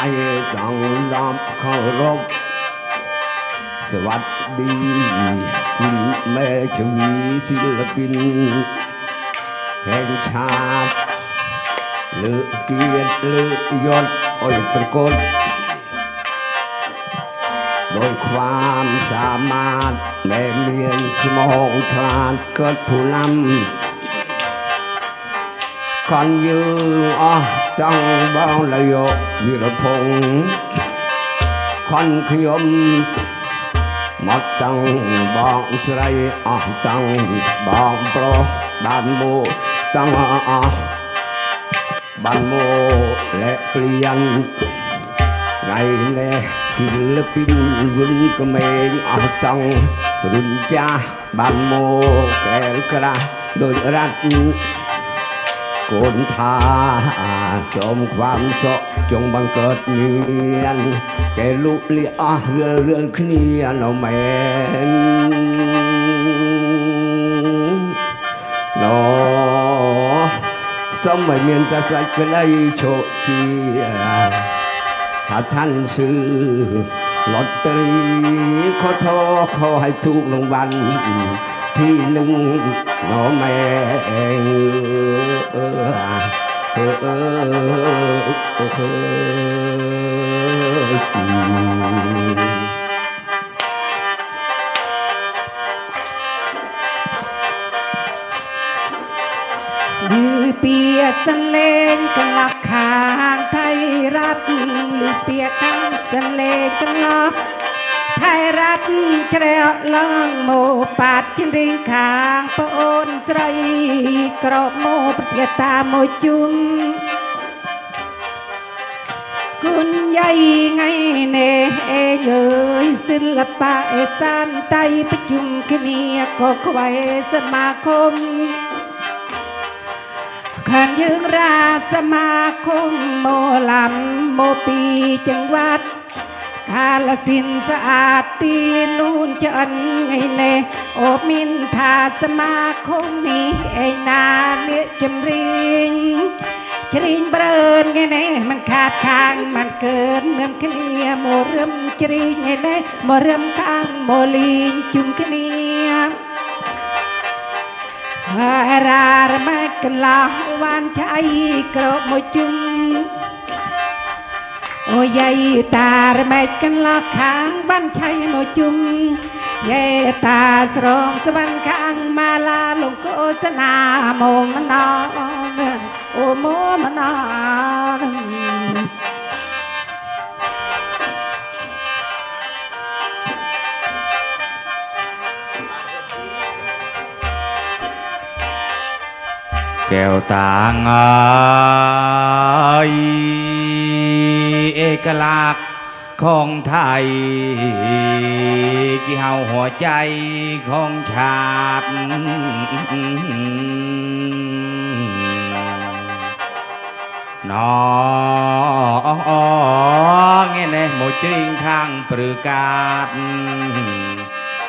ายต้องรัเคารพสวัสดีคุณแม่ชวีศิลปิน แห่งชาติเลือเกียรติเลือยศอ้อยประกฏโดยความสามารถแม่เมียนสมองชาญเกิดผู้นำ còn như ở trong bao lời như là phong con khi ôm một tăng bọn sợi ở tăng bọn pro ban mô tăng ở ban mô lệ plian ngày lệ ศิลปินรุ่นกระเมงเอาตังรุ่นจ้าบานโมแกลกระโดยรัฐ โกนทาสมความสกจงบังเกิดเนียน แกลุเลียเรือเรือ นเคลียนเอาแมนนอสมัยเมียนตะสักก็ได้โชคเกีถ้าท่านซื้อลอตเตอรี่ขอโทษขอให้ถูกรางวัลที่หนึ่งหนองแม่เองเออเออเออเออเออ ពាក្យសន្លេងកន្លះខាងថៃរដ្ឋលឺពាក្យកាន់សន្លេងកន្លះថៃរដ្ឋជ្រែកឡើងមកបាត់ជិនរៀងខាងប្អូនស្រីក្របមកប្រតិតាមួយជូនគុណយាយថ្ងៃនេះអេយអើយសិល្បៈអេសានតៃប្រជុំគ្នាក៏ខ្វែសមាគម ขันยึงราสมาคมโมลำโมปีจังหวัด กาลสินสะอาดตีนูนเจันไงเนโอมินทาสมาคมนี้ไอนาเนจำริงจริงเบรินไงเนมันขาดข้างมันเกินเงื่อมคเนียโมเริ่มจริงไงเนโมเริ่มข้างโมลิงจุงคเนียรารม កន្លោះវ៉ាន់ឆៃក្របមួយជុំអូយាយតារម៉ែកន្លោះខាងវ៉ាន់ឆៃមួយជុំយាយតាស្រងស្វណ្ណខាងម៉ាឡាលងកោសនាមកមណោអូមកមណោ แก้วตางเอยเอกลักษณ์ของไทย กี่เฮาหัวใจของชาตินอเงี้ยเน่หมจิงข้างปรือกาด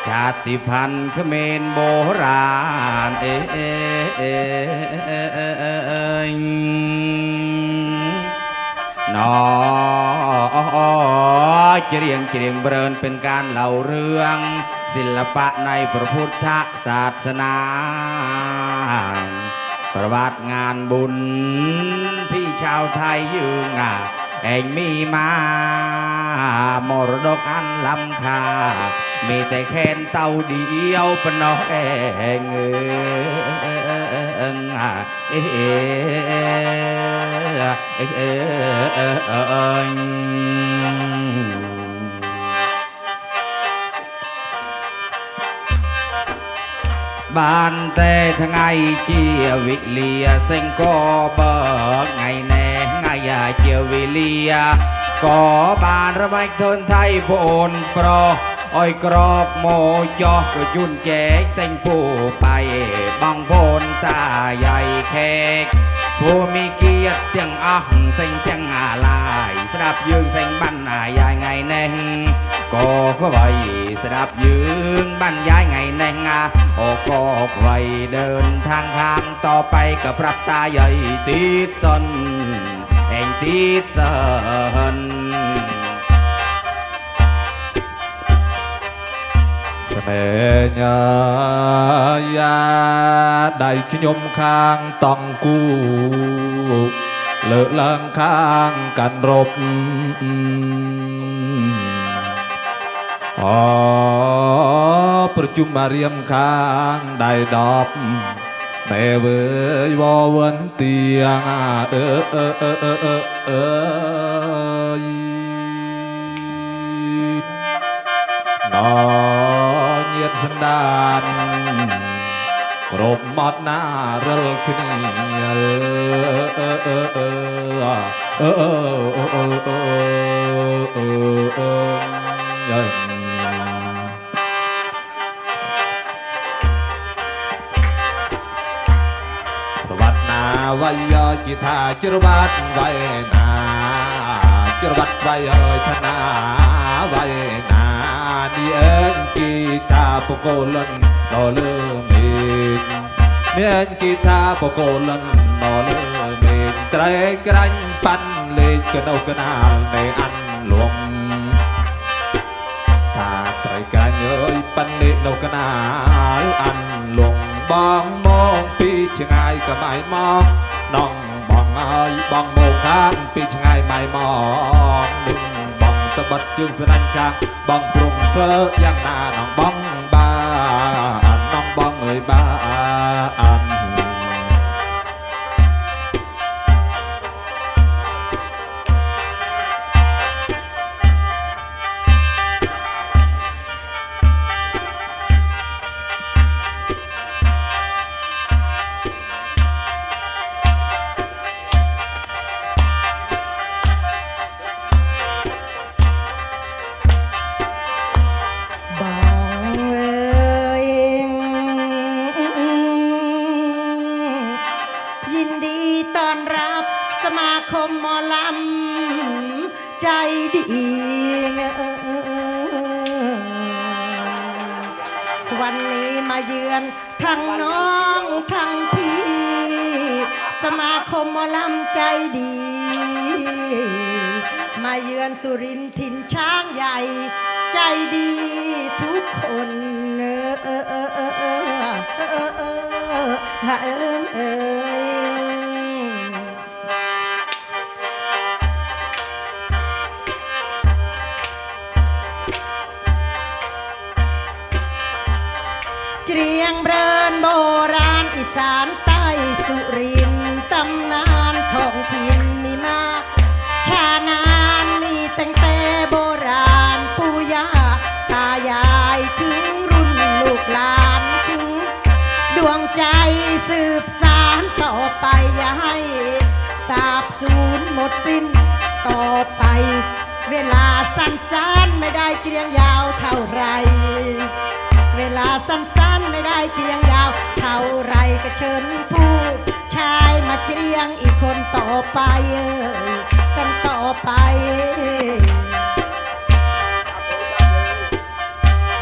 ชาติพันธุ์เขมรโบราณเอเอเอเอยนอเจรียงเจรียงเบรินเป็นการเล่าเรื่อง ศิลปะในพระพุทธศาสนา ประวัติงานบุญที่ชาวไทยยืงอะเองมีมามรดกอันล้ำค่า มีแต่แค่นเต่าเดียวปนอเองเองอะเอเอเอะเอะเอะเอิงบ้านแต่ทั้งไงเจียวิเลียเซ็งก็เบิกไงแน่ไงยาเจียวิเลียก็บ้านระบายทนไทยโพนโปร อ้อยกรอกโมจอก็ยุ่นแจกเส้นผู้ไปบังบนตาใหญ่แขกผู้มีเกียรติเตียงอ่องเส้นเตียงอาลายสดับยืงเส้นบ้านนายายไงแน่งก็ขวายสดับยืงบ้านยายไงแน่งอ่โอ้ก็ไวเดินทางทางต่อไปกับรับตาใหญ่ติดสนเองติดสน ហ៍ញាយាដៃខ្ញុំខាងតង់គូលើកឡើងខាងកាន់រប់អប្រជុំមករៀមខាងដៃដប់មេវើយវវិនទៀងអឺអឺអឺអឺអឺអឺយណ ញាតសណ្ដានគ្រប់មាត់ណារិលគ្នាអឺអឺអឺអឺអឺអឺអឺអឺអឺវាយជាថាជ្របាត់វៃណាជ្របាត់វៃអើយថាណាវៃណានេះអើយ គីតាបកូលិនដល់លើមេឃមានគីតាបកូលិនដល់លើមេឃក្រែងក្រាញ់ប៉ាន់លេខកណោកណាលនៃអាន់លងតាត្រីកាញ់អើយប៉ាន់លេខនៅកណាលអាន់លងបងមកពីឆ្ងាយកំៃមកនងបងអើយបងមកខាងពីឆ្ងាយម៉ៃមក បិតជើងស្នាញ់ខាងបងព្រំធ្វើយ៉ាងណានងបងបាននងបងអើយបា วันนี้มาเยือนทั้งน้องทั้งพี่ สมาคมหมอลำใจดี มาเยือนสุรินทร์ถิ่นช้างใหญ่ ใจดีทุกคนเออเออเออเออเออเออเออ เจียงเรินโบราณอีสานใต้สุรินต์ตำนานท้องถิ่นมีมากชานานมีตั้งแต่โบราณปู่ย่าตายายถึงรุ่นลูกหลานถึงดวงใจสืบสารต่อไปอย่าให้สาบสูญหมดสิ้นต่อไป เวลาสั้นๆไม่ได้เจียงยาวเท่าไร เวลาสั้นๆ เจียงยาว เท่าไรก็เชิญผู้ชายมาเจียงอีกคนต่อไปเอ้ยสั้นต่อไป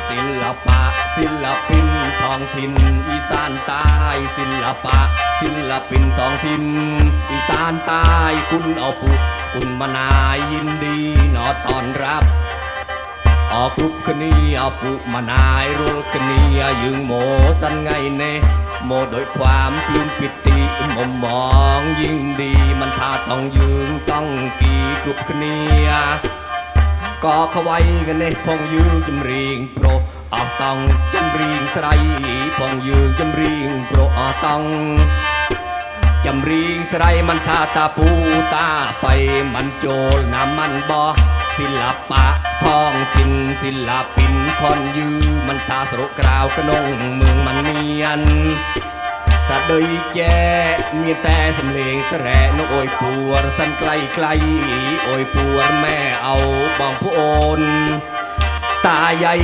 ศิลปะศิลปินท้องถิ่นอีสานใต้ศิลปะ ศิลปินสองถิ่นอีสานใต้คุณเอาปุกุณมานายยินดีนอตอนรับ អរគ្រប់គ្នាអពុកម៉ណាយរួលគ្នាយើងមកសន្ងៃនេះមកដោយความភ្លឺពិតិមុំមងយីងឌីមិនថាតង់យើងតង់គីគ្រប់គ្នាក៏ខ្វាយកនេះផងយើងចម្រៀងប្រុសអតង់ចម្រៀងស្រីផងយើងចម្រៀងប្រុសអតង់ចម្រៀងស្រីមិនថាតាពូតាបៃមិនចូលណាមិនបោះ ศิลปะท้องถิ่นศิลปินคอนยือมันทาสรุกราวกระนงเมืองมันเมียนสะเดยแจมีแต่สำเลงแสแระนกโอยปวดสันไกลไกลโอยปวดแม่เอาบองผู้โอนตาใหญ่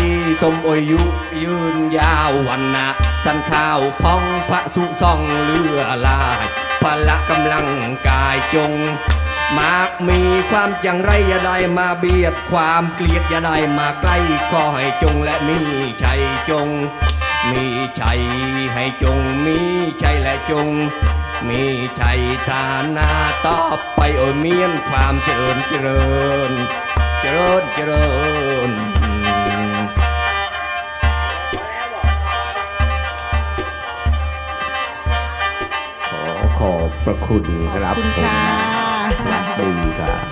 สมอายุยืนยาววันนะสันข้าวพองพระสุส่องเลือลายพละกำลังกายจง มากมีความจังไรอย่าได้มาเบียดความเกลียดอย่าได้มาใกล้ขอให้จงและมีชัยจง มีชัยให้จงมีชัยและจง มีชัยฐานาต่อไปโอ้ยเมียนความเจริญเจริญ เจริญเจริญขอขอบพระคุณครับขอบคุณค่ะ ครับ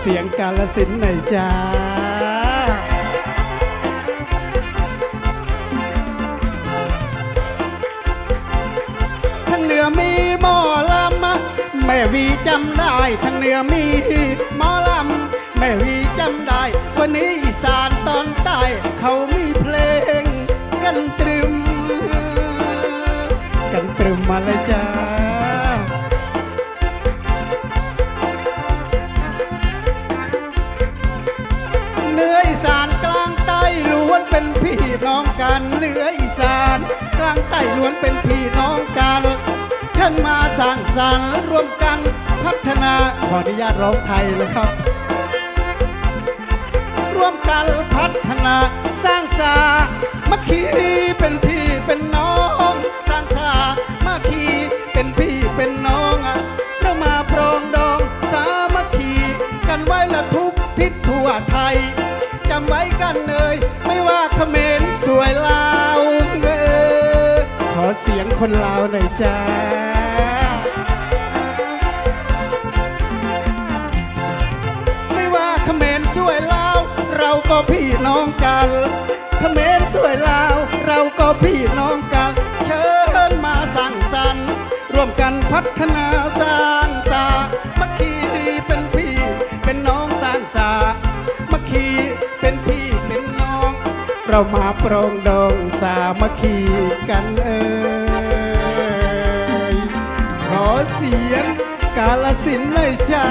เสียงกาลสินหน่อยจ้าทางเหนือมีหมอลำแม่วีจำได้ทางเหนือมีหมอลำแม่วีจำได้ วันนี้อีสานตอนใต้เขามีเพลงกันตรึม กันตรึมมาเลยจ้า น้องกันเหลืออีสานกลางใต้ล้วนเป็นพี่น้องกันฉันมาสร้างสรรค์ร่วมกันพัฒนาขออนุญาตร้องไทยเลยครับ ร่วมกันพัฒนาสร้างสามัคคีเป็นพี่เป็นน้อง สร้างสามัคคี สียงคนลาวหน่อยจ้า ไม่ว่าเขมรสวยลาว เราก็พี่น้องกันเขมรสวยลาว เราก็พี่น้องกัน เชิญมาสร้างสรรค์ร่วมกันพัฒนาสร้างสามัคคีเป็นพี่เป็นน้องสร้างสามัคคีเป็นพี่เป็นน้อง เรามาปรองดองสามัคคีกันเออ เสียงกาลสินธุ์หน่อยจ้า